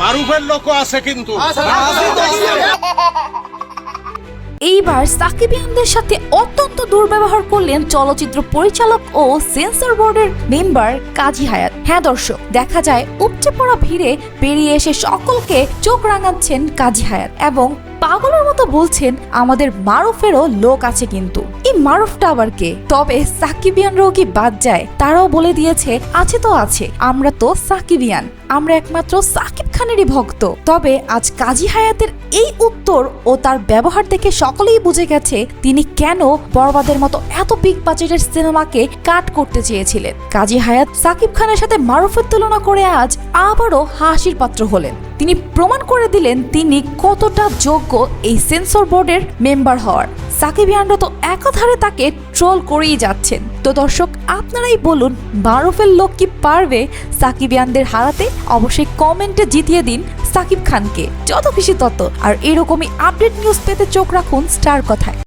মারুফের লোকও আছে কিন্তু। এইবার সাকিবিয়ানদের সাথে অত্যন্ত দুর্ব্যবহার করলেন চলচ্চিত্র পরিচালক ও সেন্সর বোর্ডের মেম্বার কাজী হায়াত। হ্যাঁ দর্শক দেখা যায় উপচে পড়া ভিড়ে বেরিয়ে এসে সকলকে চোখ রাঙাচ্ছেন কাজী হায়াত এবং পাগলের মতো বলছেন আমাদের মারুফেরও লোক আছে কিন্তু। এই মারুফটা আবার কে? তবে সাকিবিয়ানরাও কি বাদ যায় তারাও বলে দিয়েছে আছে তো আছে আমরা তো সাকিবিয়ান আমরা একমাত্র সাকিব খানেরই ভক্ত। তবে আজ কাজী হায়াতের এই উত্তর ও তার ব্যবহার দেখে সকলেই বুঝে গেছে তিনি কেন বরবাদের মতো এত বিগ বাজেটের সিনেমাকে কাট করতে চেয়েছিলেন। কাজী হায়াত সাকিব খানের সাথে মারুফের তুলনা করে আজ আবারও হাসির পাত্র হলেন। তিনি প্রমাণ করে দিলেন তিনি কতটা যোগ্য এই সেন্সর বোর্ডের মেম্বার হওয়ার। সাকিবিয়ানরা তো একাধারে তাকে ট্রোল করেই যাচ্ছেন। তো দর্শক, আপনারাই বলুন মারুফের লোক কি পারবে সাকিব ইয়ানদের হারাতে? অবশ্যই কমেন্টে জিতিয়ে দিন সাকিব খানকে। যত খুশি তত। আর এরকমই আপডেট নিউজ পেতে চোখ রাখুন স্টার কথায়।